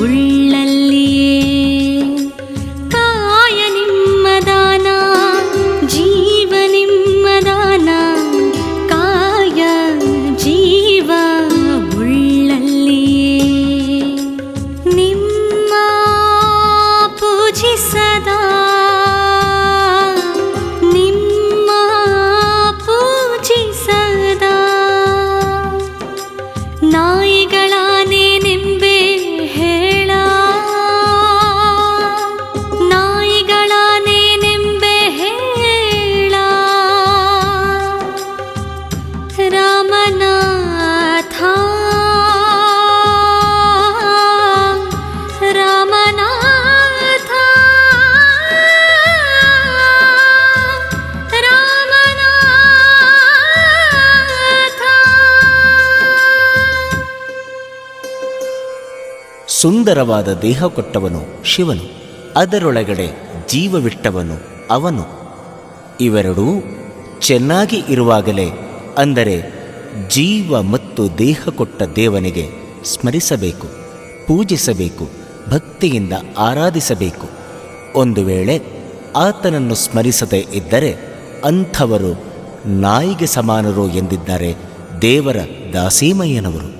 Glory. ಸುಂದರವಾದ ದೇಹ ಕೊಟ್ಟವನು ಶಿವನು, ಅದರೊಳಗಡೆ ಜೀವವಿಟ್ಟವನು ಅವನು. ಇವೆರಡೂ ಚೆನ್ನಾಗಿ ಇರುವಾಗಲೇ ಅಂದರೆ ಜೀವ ಮತ್ತು ದೇಹ ಕೊಟ್ಟ ದೇವನಿಗೆ ಸ್ಮರಿಸಬೇಕು, ಪೂಜಿಸಬೇಕು, ಭಕ್ತಿಯಿಂದ ಆರಾಧಿಸಬೇಕು. ಒಂದು ವೇಳೆ ಆತನನ್ನು ಸ್ಮರಿಸದೇ ಇದ್ದರೆ ಅಂಥವರು ನಾಯಿಗೆ ಸಮಾನರು ಎಂದಿದ್ದಾರೆ ದೇವರ ದಾಸೀಮಯ್ಯನವರು.